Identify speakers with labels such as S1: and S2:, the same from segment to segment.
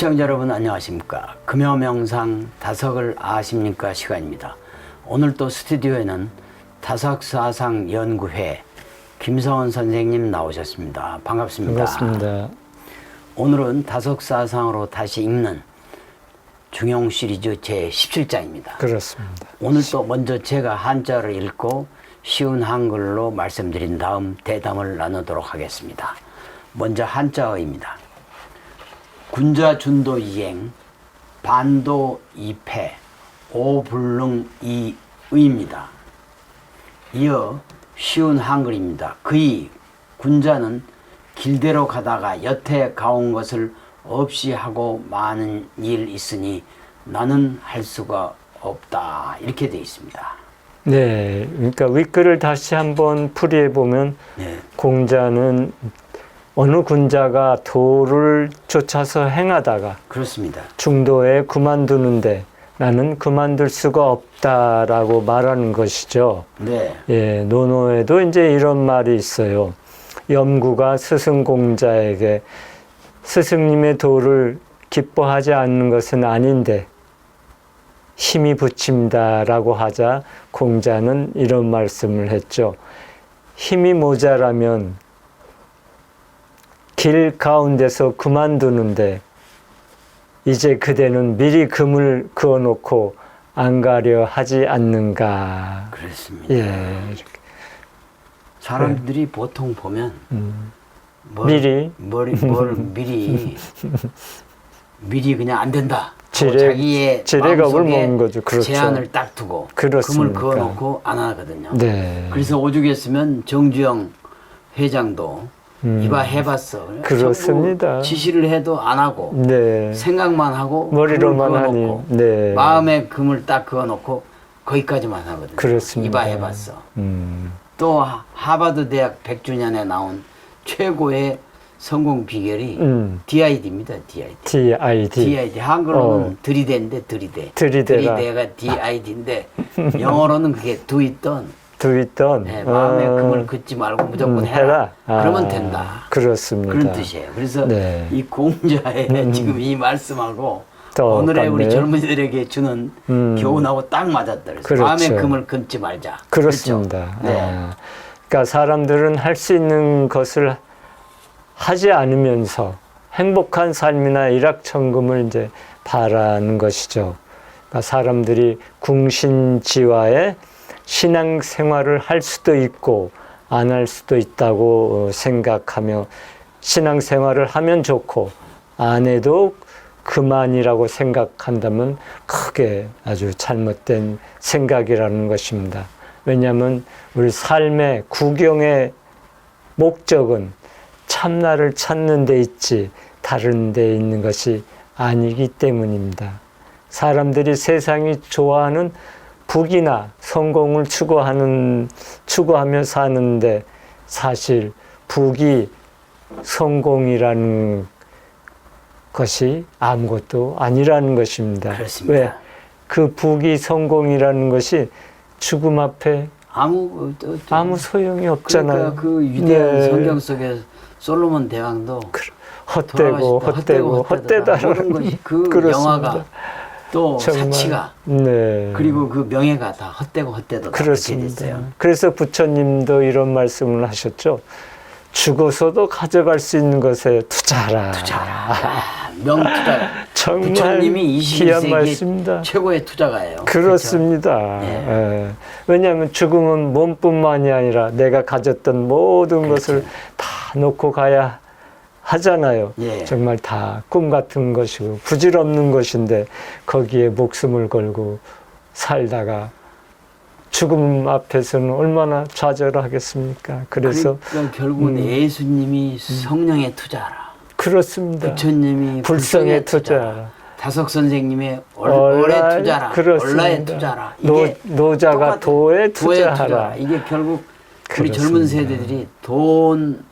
S1: 시청자 여러분 안녕하십니까 금요명상 다석을 아십니까 시간입니다 오늘 또 스튜디오에는 다석사상 연구회 김성원 선생님 나오셨습니다 반갑습니다
S2: 반갑습니다.
S1: 오늘은 다석사상으로 다시 읽는 중용 시리즈 제 17장입니다
S2: 그렇습니다.
S1: 오늘 또 먼저 제가 한자를 읽고 쉬운 한글로 말씀드린 다음 대담을 나누도록 하겠습니다. 먼저 한자어입니다. 군자 준도 이행, 반도 이패, 오불능 이의입니다. 이어 쉬운 한글입니다. 그이 군자는 길대로 가다가 여태 가온 것을 없이 하고 많은 일 있으니 나는 할 수가 없다 이렇게 되어 있습니다.
S2: 네, 그러니까 윗글을 다시 한번 풀이해 보면
S1: 네,
S2: 공자는 어느 군자가 도를 쫓아서 행하다가
S1: 그렇습니다.
S2: 중도에 그만두는데 나는 그만둘 수가 없다라고 말하는 것이죠.
S1: 네,
S2: 예, 논어에도 이제 이런 말이 있어요. 염구가 스승 공자에게 스승님의 도를 기뻐하지 않는 것은 아닌데 힘이 붙임다라고 하자 공자는 이런 말씀을 했죠. 힘이 모자라면 길 가운데서 그만두는데 이제 그대는 미리 금을 그어놓고 안 가려 하지 않는가.
S1: 그렇습니다.
S2: 예.
S1: 사람들이 보통 보면
S2: 음.
S1: 뭘,
S2: 미리?
S1: 뭘, 뭘 미리 미리 그냥 안 된다.
S2: 지레-
S1: 자기의 마음속에
S2: 먹는 거죠. 그렇죠.
S1: 제한을 딱 두고 금을
S2: 그렇습니까?
S1: 그어놓고 안 하거든요.
S2: 네.
S1: 그래서 오죽했으면 정주영 회장도
S2: 음.
S1: 이봐 해봤어.
S2: 그렇습니다.
S1: 지시를 해도 안 하고
S2: 네.
S1: 생각만 하고
S2: 머리로만 하니. 네.
S1: 마음에 금을 딱 그어놓고 거기까지만 하거든요.
S2: 그렇습니다.
S1: 이봐 해봤어.
S2: 음.
S1: 또 하- 하버드 대학 100주년에 나온 최고의 성공 비결이
S2: 음.
S1: DID입니다. DID.
S2: DID.
S1: DID 한글로는
S2: 어.
S1: 들이대인데 들이대.
S2: 들이대라.
S1: 가 DID인데 영어로는 그게 do it done.
S2: 두 있던
S1: 네, 마음에
S2: 어,
S1: 금을 긋지 말고 무조건
S2: 음,
S1: 해라.
S2: 아,
S1: 그러면 된다.
S2: 그렇습니다.
S1: 그런 뜻이에요. 그래서
S2: 네.
S1: 이 공자의 지금 이 말씀하고
S2: 또
S1: 오늘의 우리
S2: 같네요.
S1: 젊은이들에게 주는
S2: 음.
S1: 교훈하고 딱 맞았다.
S2: 그렇죠.
S1: 마음에 금을 긋지 말자.
S2: 그렇습니다.
S1: 그렇죠? 네.
S2: 아, 그러니까 사람들은 할 수 있는 것을 하지 않으면서 행복한 삶이나 일확천금을 이제 바라는 것이죠. 그러니까 사람들이 궁신지화의 신앙 생활을 할 수도 있고 안 할 수도 있다고 어, 생각하며 신앙 생활을 하면 좋고 안 해도 그만이라고 생각한다면 크게 아주 잘못된 생각이라는 것입니다. 왜냐하면 우리 삶의 구경의 목적은 참나를 찾는 데 있지 다른 데 있는 것이 아니기 때문입니다. 사람들이 세상이 좋아하는 북이나 성공을 추구하는 추구하며 사는데 사실 북이 성공이라는 것이 아무것도 아니라는 것입니다.
S1: 그렇습니다.
S2: 왜? 그 북이 성공이라는 것이 죽음 앞에
S1: 아무 어, 어, 어,
S2: 아무 소용이 없잖아요.
S1: 그러니까 그 위대한
S2: 네.
S1: 성경 속에 솔로몬 대왕도
S2: 헛되고. 헛되고 헛되다라는
S1: 모든 것이 그
S2: 그렇습니다.
S1: 영화가 또
S2: 정말.
S1: 사치가
S2: 네.
S1: 그리고 그 명예가 다 헛되고 헛되도
S2: 그렇습니다. 그래서 부처님도 이런 말씀을 하셨죠. 죽어서도 가져갈 수 있는 것에 투자하라.
S1: 아, 명투자.
S2: 정말
S1: 부처님이
S2: 귀한
S1: 21세기
S2: 말씀입니다.
S1: 최고의 투자가예요.
S2: 그렇습니다.
S1: 네.
S2: 예. 왜냐하면 죽음은 몸뿐만이 아니라 내가 가졌던 모든
S1: 그렇죠.
S2: 것을 다 놓고 가야 하잖아요.
S1: 예.
S2: 정말 다 꿈 같은 것이고 부질없는 것인데 거기에 목숨을 걸고 살다가 죽음 앞에서는 얼마나 좌절하겠습니까? 그래서
S1: 그러니까 결국은
S2: 음.
S1: 예수님이 성령에 투자하라.
S2: 그렇습니다.
S1: 부처님이
S2: 불성에 투자.
S1: 투자하라. 다석 선생님의 얼,
S2: 얼라에-
S1: 얼에 투자라.
S2: 그렇습니다.
S1: 얼라에 투자라.
S2: 노,
S1: 이게
S2: 노자가. 도에 투자하라.
S1: 투자라. 이게 결국 우리
S2: 그렇습니다.
S1: 젊은 세대들이 돈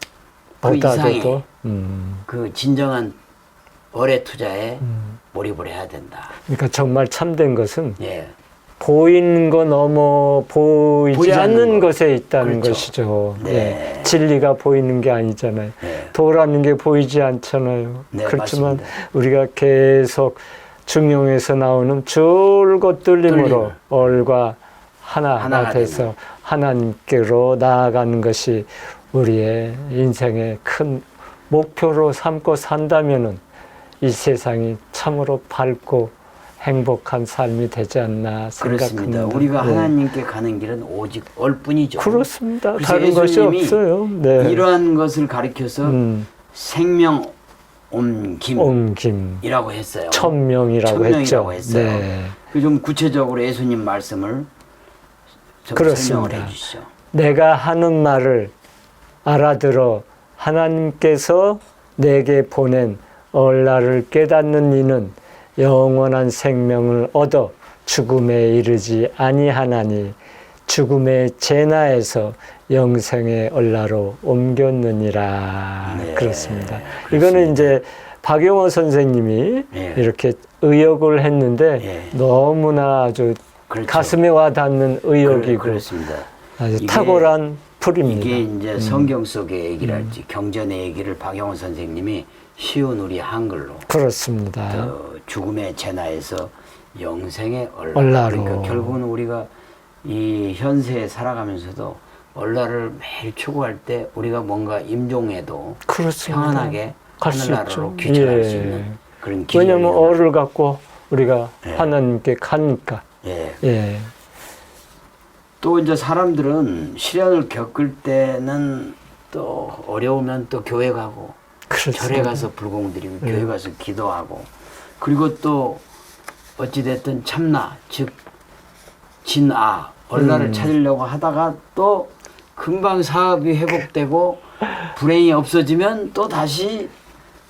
S1: 그 이상의
S2: 음,
S1: 그 진정한 얼의 투자에
S2: 음.
S1: 몰입을 해야 된다.
S2: 그러니까 정말 참된 것은
S1: 예.
S2: 보이는 거 넘어 보이지,
S1: 보이지 않는
S2: 않는
S1: 것.
S2: 것에 있다는
S1: 그렇죠.
S2: 것이죠.
S1: 네.
S2: 네. 진리가 보이는 게 아니잖아요.
S1: 네.
S2: 도라는 게 보이지 않잖아요.
S1: 네,
S2: 그렇지만
S1: 맞습니다.
S2: 우리가 계속 중용에서 나오는 줄곧 뚫림으로
S1: 뚫림을.
S2: 얼과 하나가 돼서 하나님께로 나아가는 것이 우리의 인생의 큰 목표로 삼고 산다면은 이 세상이 참으로 밝고 행복한 삶이 되지 않나. 생각합니다.
S1: 우리가
S2: 네.
S1: 하나님께 가는 길은 오직 얼뿐이죠.
S2: 그렇습니다. 다른 것이 없어요. 네.
S1: 이러한 것을 가리켜서
S2: 음,
S1: 생명 옮김이라고
S2: 옮김,
S1: 했어요.
S2: 천명이라고
S1: 천명이라고
S2: 했죠.
S1: 했어요.
S2: 네.
S1: 그좀 구체적으로 예수님 말씀을 좀
S2: 그렇습니다.
S1: 설명을 해주시죠.
S2: 내가 하는 말을 알아들어 하나님께서 내게 보낸 얼라를 깨닫는 이는 영원한 생명을 얻어 죽음에 이르지 아니하나니 죽음의 제나에서 영생의 얼라로 옮겼느니라
S1: 네,
S2: 그렇습니다.
S1: 그렇습니다.
S2: 이거는 이제 박용호 선생님이
S1: 네.
S2: 이렇게 의역을 했는데
S1: 네.
S2: 너무나 아주
S1: 그렇죠.
S2: 가슴에 와 닿는 의역이고
S1: 그,
S2: 아주 탁월한 풀입니다.
S1: 이게 이제
S2: 음.
S1: 성경 속의 얘기랄지 경전의 얘기를 박영원 선생님이 쉬운 우리 한글로
S2: 그렇습니다.
S1: 어, 죽음의 제나에서 영생의 얼라.
S2: 얼라로.
S1: 그러니까 결국은 우리가 이 현세에 살아가면서도 얼라를 매일 추구할 때 우리가 뭔가 임종해도
S2: 그렇습니다.
S1: 평안하게
S2: 갈수
S1: 하늘나라로
S2: 있죠.
S1: 귀철할
S2: 예.
S1: 수 있는 그런 길이
S2: 왜냐하면 얼을 갖고 우리가
S1: 네.
S2: 하나님께 가니까.
S1: 예.
S2: 예.
S1: 또 이제 사람들은 시련을 겪을 때는 또 어려우면 또 교회 가고
S2: 그렇습니다.
S1: 절에 가서 불공 드리고
S2: 네.
S1: 교회 가서 기도하고 그리고 또 어찌됐든 참나 즉 진아 얼라를
S2: 음.
S1: 찾으려고 하다가 또 금방 사업이 회복되고 불행이 없어지면 또 다시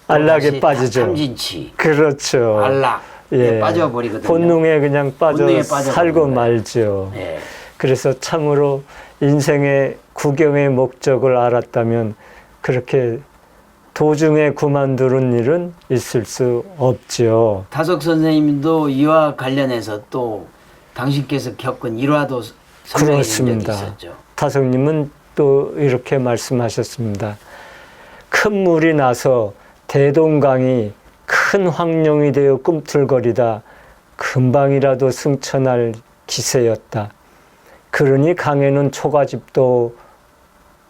S1: 또
S2: 안락에
S1: 다시
S2: 빠지죠.
S1: 탐진치
S2: 그렇죠.
S1: 안락에 빠져버리거든요.
S2: 본능에 그냥 빠져
S1: 본능에
S2: 살고. 말죠.
S1: 예.
S2: 그래서 참으로 인생의 구경의 목적을 알았다면 그렇게 도중에 그만두는 일은 있을 수 없죠.
S1: 타석 선생님도 이와 관련해서 또 당신께서 겪은 일화도
S2: 그렇습니다. 타성님은 또 이렇게 말씀하셨습니다. 큰 물이 나서 대동강이 큰 황룡이 되어 꿈틀거리다 금방이라도 승천할 기세였다. 그러니 강에는 초가집도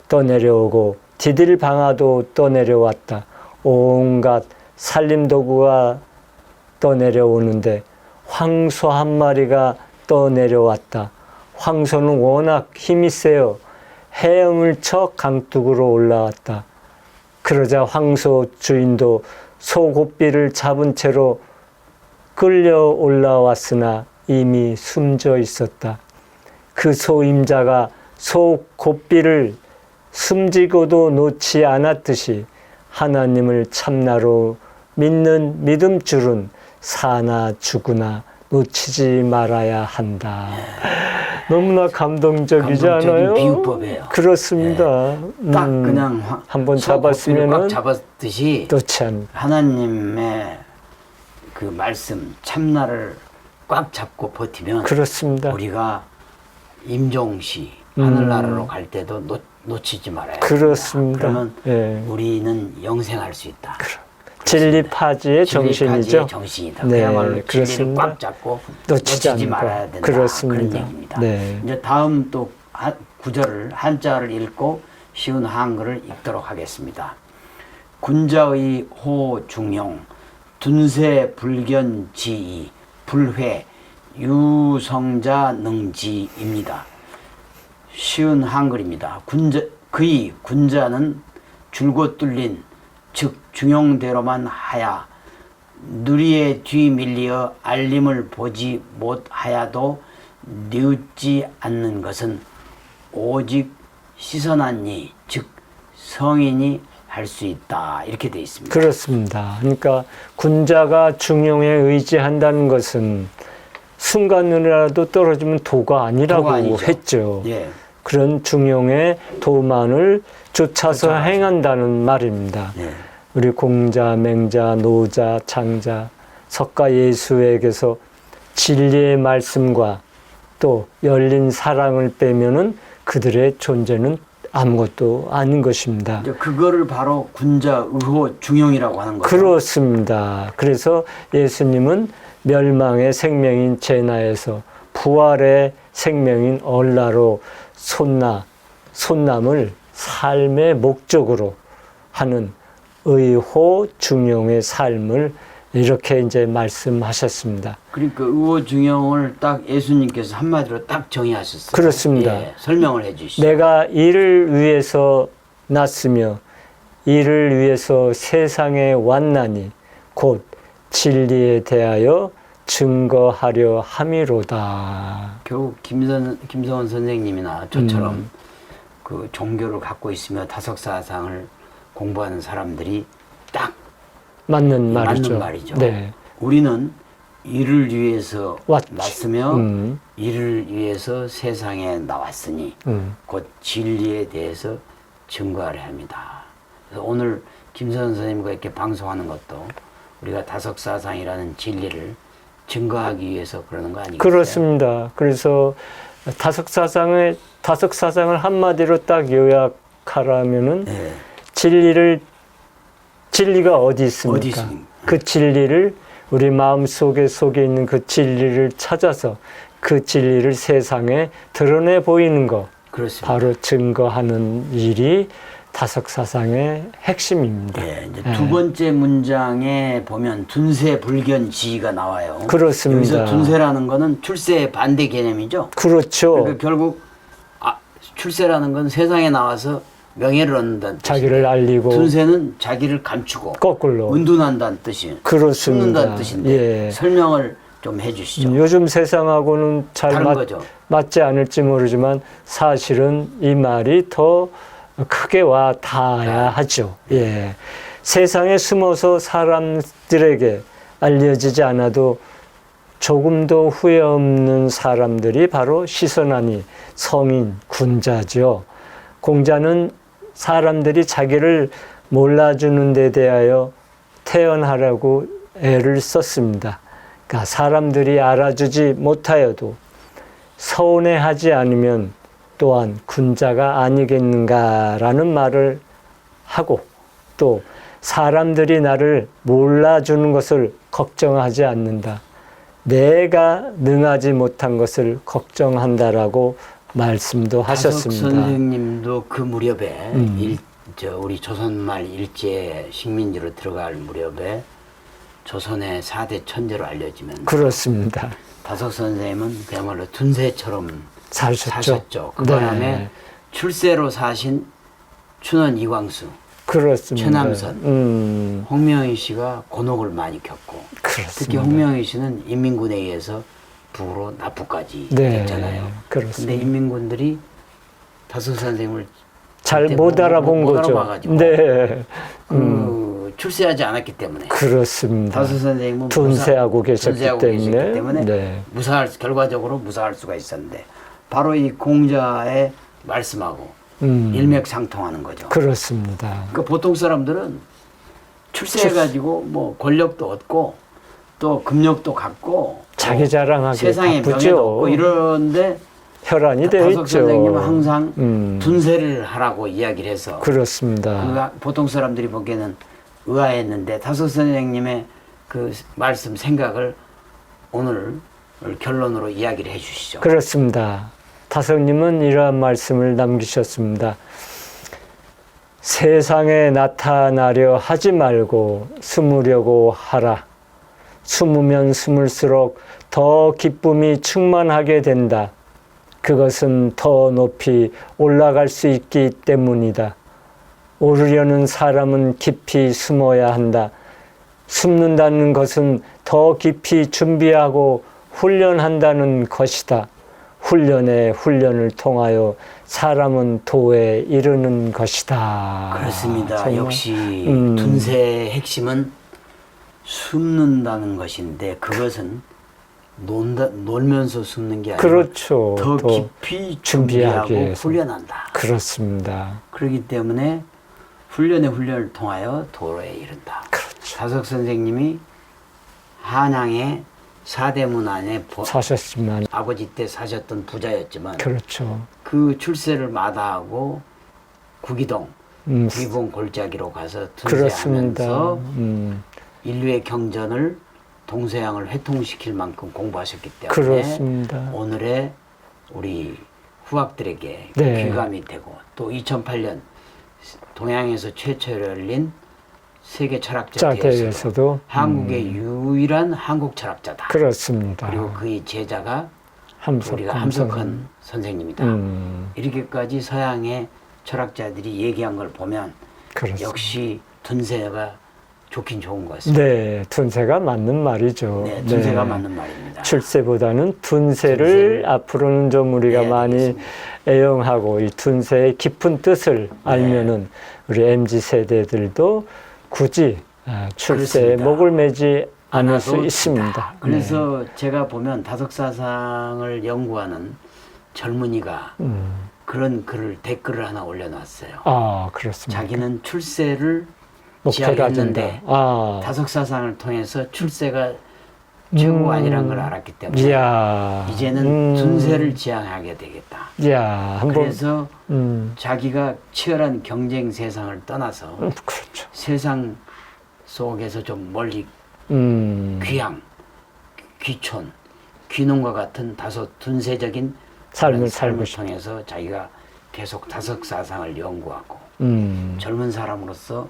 S2: 떠내려오고 디딜 방아도 떠내려왔다. 온갖 살림도구가 떠내려오는데 황소 한 마리가 떠내려왔다. 황소는 워낙 힘이 세요. 헤엄을 쳐 강둑으로 올라왔다. 그러자 황소 주인도 소고삐를 잡은 채로 끌려 올라왔으나 이미 숨져 있었다. 그 소임자가 소고삐를 숨지고도 놓지 않았듯이 하나님을 참나로 믿는 믿음줄은 사나 죽으나 놓치지 말아야 한다. 너무나 감동적이지 않아요?
S1: 비유법이에요.
S2: 그렇습니다.
S1: 딱
S2: 음,
S1: 그냥 화-
S2: 한번
S1: 꽉 잡았듯이
S2: 않.
S1: 하나님의 그 말씀 참나를 꽉 잡고 버티면
S2: 그렇습니다.
S1: 우리가 임종시
S2: 음.
S1: 하늘나라로 갈 때도 놓, 놓치지 말아야
S2: 그렇습니다.
S1: 그러면
S2: 예.
S1: 우리는 영생할 수 있다.
S2: 진리 파지의
S1: 진리까지의
S2: 정신이죠.
S1: 정신이다.
S2: 네,
S1: 그야말로 진리를. 꽉 잡고
S2: 놓치지
S1: 놓치지. 말아야 된다.
S2: 그렇습니다.
S1: 그런 얘기입니다.
S2: 네.
S1: 이제 다음 또 한- 구절을 한자를 읽고 쉬운 한글을 읽도록 하겠습니다. 군자의 호중용 둔세 불견지이 불회 유성자 능지입니다. 쉬운 한글입니다. 군자 그의 군자는 줄곧 뚫린 즉 중용대로만 하야 누리에 뒤밀리어 알림을 보지 못하야도 뉘웃지 않는 것은 오직 시선한이 즉 성인이 할 수 있다 이렇게 되어 있습니다.
S2: 그렇습니다. 그러니까 군자가 중용에 의지한다는 것은 순간이라도 떨어지면 도가 아니라고
S1: 도가.
S2: 했죠.
S1: 예,
S2: 그런 중용의 도만을 쫓아서. 행한다는 말입니다.
S1: 예,
S2: 우리 공자, 맹자, 노자, 장자, 석가 예수에게서 진리의 말씀과 또 열린 사랑을 빼면은 그들의 존재는 아무것도 아닌 것입니다.
S1: 그거를 바로 군자 의호 중용이라고 하는 거죠.
S2: 그렇습니다. 그래서 예수님은 멸망의 생명인 제나에서 부활의 생명인 얼라로 손나 손남을 삶의 목적으로 하는 의호 중용의 삶을 이렇게 이제 말씀하셨습니다.
S1: 그러니까 의호 중용을 딱 예수님께서 한마디로 딱 정의하셨어요.
S2: 그렇습니다.
S1: 예, 설명을 해주시죠.
S2: 내가 이를 위해서 났으며 이를 위해서 세상에 왔나니 곧 진리에 대하여 증거하려 함이로다.
S1: 결국 김선 김성원 선생님이나 저처럼 그 종교를 갖고 있으며 다석사상을 공부하는 사람들이 딱
S2: 맞는 말이죠.
S1: 맞는 말이죠.
S2: 네.
S1: 우리는 이를 위해서
S2: 왔지.
S1: 났으며
S2: 음,
S1: 이를 위해서 세상에 나왔으니
S2: 음.
S1: 곧 진리에 대해서 증거하려 합니다. 오늘 김선 선생님과 이렇게 방송하는 것도 우리가 다석사상이라는 진리를 증거하기 위해서 그러는 거 아니겠어요?
S2: 그렇습니다. 그래서 다섯 사상을 다섯 사상을 한마디로 딱 요약하라면은
S1: 네.
S2: 진리를 진리가 어디 있습니까?
S1: 어디 있습니까?
S2: 그 진리를 우리 마음 속에 속에 있는 그 진리를 찾아서 그 진리를 세상에 드러내 보이는 것
S1: 그렇습니다.
S2: 바로 증거하는 일이 다섯 사상의 핵심입니다.
S1: 예, 이제
S2: 예.
S1: 두 번째 문장에 보면 둔세 불견 지가 나와요.
S2: 그렇습니다.
S1: 여기서 둔세라는 거는 출세의 반대 개념이죠.
S2: 그렇죠.
S1: 그러니까 결국 아, 출세라는 건 세상에 나와서 명예를 얻는다는
S2: 자기를 알리고
S1: 둔세는 자기를 감추고
S2: 거꾸로
S1: 은둔한다는 뜻이
S2: 그렇습니다.
S1: 숨는다는 뜻인데
S2: 예.
S1: 설명을 좀 해주시죠.
S2: 음, 요즘 세상하고는 잘
S1: 다른
S2: 맞,
S1: 거죠.
S2: 맞지 않을지 모르지만 사실은 이 말이 더 크게 와 닿아야 하죠. 예. 세상에 숨어서 사람들에게 알려지지 않아도 조금도 후회 없는 사람들이 바로 시선하니 성인, 군자죠. 공자는 사람들이 자기를 몰라주는 데 대하여 태어나라고 애를 썼습니다. 그러니까 사람들이 알아주지 못하여도 서운해하지 않으면 또한 군자가 아니겠는가라는 말을 하고 또 사람들이 나를 몰라주는 것을 걱정하지 않는다. 내가 능하지 못한 것을 걱정한다라고 말씀도 하셨습니다.
S1: 선생님도 그 무렵에
S2: 음.
S1: 일, 저 우리 조선말 일제 식민지로 들어갈 무렵에 조선의 사대 천재로 알려지면
S2: 그렇습니다.
S1: 다석 선생님은 그야말로 둔세처럼
S2: 사셨죠.
S1: 사셨죠. 그
S2: 네.
S1: 바람에 출세로 사신 춘원 이광수,
S2: 그렇습니다.
S1: 최남선.
S2: 음,
S1: 홍명희 씨가 곤혹을 많이 겪고 특히
S2: 그렇습니다.
S1: 홍명희 씨는 인민군에 의해서 부로 납부까지
S2: 네,
S1: 됐잖아요.
S2: 그렇습니다.
S1: 근데 인민군들이 다석 선생님을
S2: 잘못
S1: 못-
S2: 알아본
S1: 못
S2: 거죠.
S1: 알아봐가지고.
S2: 네,
S1: 그 출세하지 않았기 때문에
S2: 그렇습니다.
S1: 다수 선생님은
S2: 둔세하고
S1: 무사-
S2: 계셨기
S1: 계셨기
S2: 때문에,
S1: 때문에
S2: 네.
S1: 무사할 결과적으로 무사할 수가 있었는데 바로 이 공자의 말씀하고
S2: 음,
S1: 일맥상통하는 거죠.
S2: 그렇습니다.
S1: 그러니까 보통 사람들은 출세해가지고 뭐 권력도 얻고 또 금력도 갖고
S2: 자기
S1: 또
S2: 자랑하기
S1: 세상에
S2: 바쁘죠.
S1: 이러는데
S2: 혈안이 되어 있죠.
S1: 선생님은 항상
S2: 음,
S1: 둔세를 하라고 이야기를 해서
S2: 그렇습니다.
S1: 그가 보통 사람들이 보기에는 의아했는데 다섯 선생님의 그 말씀 생각을 오늘 결론으로 이야기를 해주시죠.
S2: 그렇습니다. 다성님은 이러한 말씀을 남기셨습니다. 세상에 나타나려 하지 말고 숨으려고 하라. 숨으면 숨을수록 더 기쁨이 충만하게 된다. 그것은 더 높이 올라갈 수 있기 때문이다. 오르려는 사람은 깊이 숨어야 한다. 숨는다는 것은 더 깊이 준비하고 훈련한다는 것이다. 훈련에 훈련을 통하여 사람은 도에 이르는 것이다.
S1: 그렇습니다.
S2: 정말.
S1: 역시
S2: 음.
S1: 둔세의 핵심은 숨는다는 것인데 그것은 논다, 놀면서 숨는 게 아니라
S2: 그렇죠.
S1: 더
S2: 더
S1: 깊이 준비하고
S2: 위해서.
S1: 훈련한다.
S2: 그렇습니다.
S1: 그렇기 때문에 훈련의 훈련을 통하여 도로에 이른다.
S2: 그렇죠.
S1: 자석 선생님이 한양에 사대문 안에 보-
S2: 사셨지만
S1: 아버지 때 사셨던 부자였지만
S2: 그렇죠.
S1: 그 출세를 마다하고 구기동
S2: 음,
S1: 구기봉 골짜기로 가서
S2: 그렇습니다.
S1: tun세하면서
S2: 음,
S1: 인류의 경전을 동서양을 회통시킬 만큼 공부하셨기 때문에
S2: 그렇습니다.
S1: 오늘의 우리 후학들에게
S2: 네.
S1: 귀감이 되고 또 2008년 동양에서 최초로 열린 세계 철학자 대회에서
S2: 대회에서도
S1: 한국의 유일한 한국 철학자다.
S2: 그렇습니다.
S1: 그리고 그의 제자가
S2: 함석
S1: 우리가 함석헌 선생님이다.
S2: 음,
S1: 이렇게까지 서양의 철학자들이 얘기한 걸 보면
S2: 그렇습니다.
S1: 역시 둔세가 좋긴 좋은 것 같습니다.
S2: 네, 둔세가 맞는 말이죠.
S1: 네, 둔세가
S2: 네.
S1: 맞는 말입니다.
S2: 출세보다는 둔세를
S1: 둔세를
S2: 앞으로는 좀 우리가
S1: 네,
S2: 많이
S1: 알겠습니다.
S2: 애용하고 이 둔세의 깊은 뜻을
S1: 네.
S2: 알면은 우리 mz 세대들도 굳이 아, 출세에
S1: 그렇습니다.
S2: 목을 매지 않을 수 있습니다.
S1: 그래서 제가 보면 다석사상을 연구하는 젊은이가
S2: 네. 음,
S1: 그런 글을 댓글을 하나 올려놨어요.
S2: 아 그렇습니다.
S1: 자기는 출세를
S2: 목표가
S1: 지향했는데
S2: 된다. 아,
S1: 다석사상을 통해서 출세가 최고가
S2: 음.
S1: 아니란 걸 알았기 때문에
S2: 이야,
S1: 이제는
S2: 음,
S1: 둔세를 지향하게 되겠다.
S2: 이야, 한번
S1: 그래서
S2: 음,
S1: 자기가 치열한 경쟁 세상을 떠나서
S2: 음, 그렇죠.
S1: 세상 속에서 좀 멀리
S2: 음,
S1: 귀향, 귀촌, 귀농과 같은 다소 둔세적인
S2: 삶을
S1: 그런
S2: 살고
S1: 삶을
S2: 싶.
S1: 통해서 자기가 계속 다석사상을 연구하고
S2: 음,
S1: 젊은 사람으로서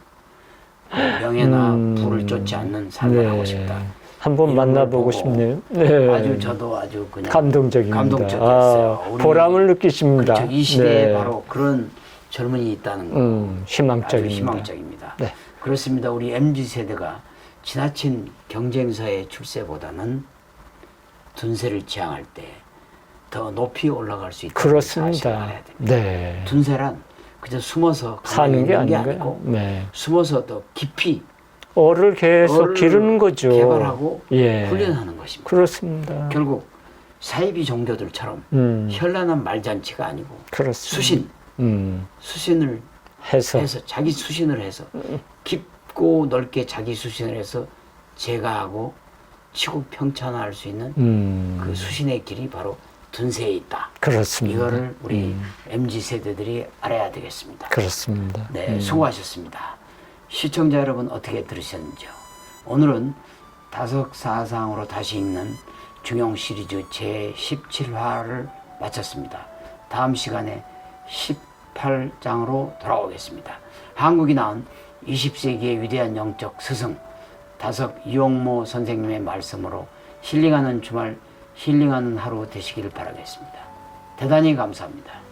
S1: 뭐 명예나
S2: 음,
S1: 부를 쫓지 않는 삶을
S2: 네.
S1: 하고 싶다.
S2: 한번 만나보고
S1: 보고
S2: 싶네요. 네.
S1: 아주 저도 아주 그냥
S2: 감동적입니다.
S1: 감동적이었어요.
S2: 아,
S1: 우리-
S2: 보람을 느끼십니다.
S1: 그렇죠. 이 시대에
S2: 네.
S1: 바로 그런 젊은이 있다는 거
S2: 음,
S1: 아주
S2: 희망적입니다.
S1: 희망적입니다.
S2: 네.
S1: 그렇습니다. 우리 MZ 세대가 지나친 경쟁사의 출세보다는 둔세를 지향할 때 더 높이 올라갈 수 있다는
S2: 그렇습니다.
S1: 알아야 됩니다.
S2: 네.
S1: 둔세란 그저 숨어서
S2: 사는 게
S1: 게? 아니고
S2: 네.
S1: 숨어서 더 깊이
S2: 어를 계속
S1: 어를
S2: 기르는 거죠.
S1: 개발하고
S2: 예.
S1: 훈련하는 것입니다.
S2: 그렇습니다.
S1: 결국 사이비 종교들처럼
S2: 음,
S1: 현란한 말잔치가 아니고
S2: 그렇습니다.
S1: 수신,
S2: 음,
S1: 수신을
S2: 해서
S1: 해서 자기 수신을 해서 깊고 넓게 자기 수신을 해서 제가하고 치고 평천할 수 있는
S2: 음,
S1: 그 수신의 길이 바로 둔세에 있다.
S2: 그렇습니다.
S1: 이거를 우리
S2: 음,
S1: MZ 세대들이 알아야 되겠습니다.
S2: 그렇습니다.
S1: 네,
S2: 음,
S1: 수고하셨습니다. 시청자 여러분 어떻게 들으셨는지요? 오늘은 다섯 사상으로 다시 읽는 중용 시리즈 제 17화를 마쳤습니다. 다음 시간에 18장으로 돌아오겠습니다. 한국이 낳은 20세기의 위대한 영적 스승 다석 이용모 선생님의 말씀으로 힐링하는 주말 힐링하는 하루 되시기를 바라겠습니다. 대단히 감사합니다.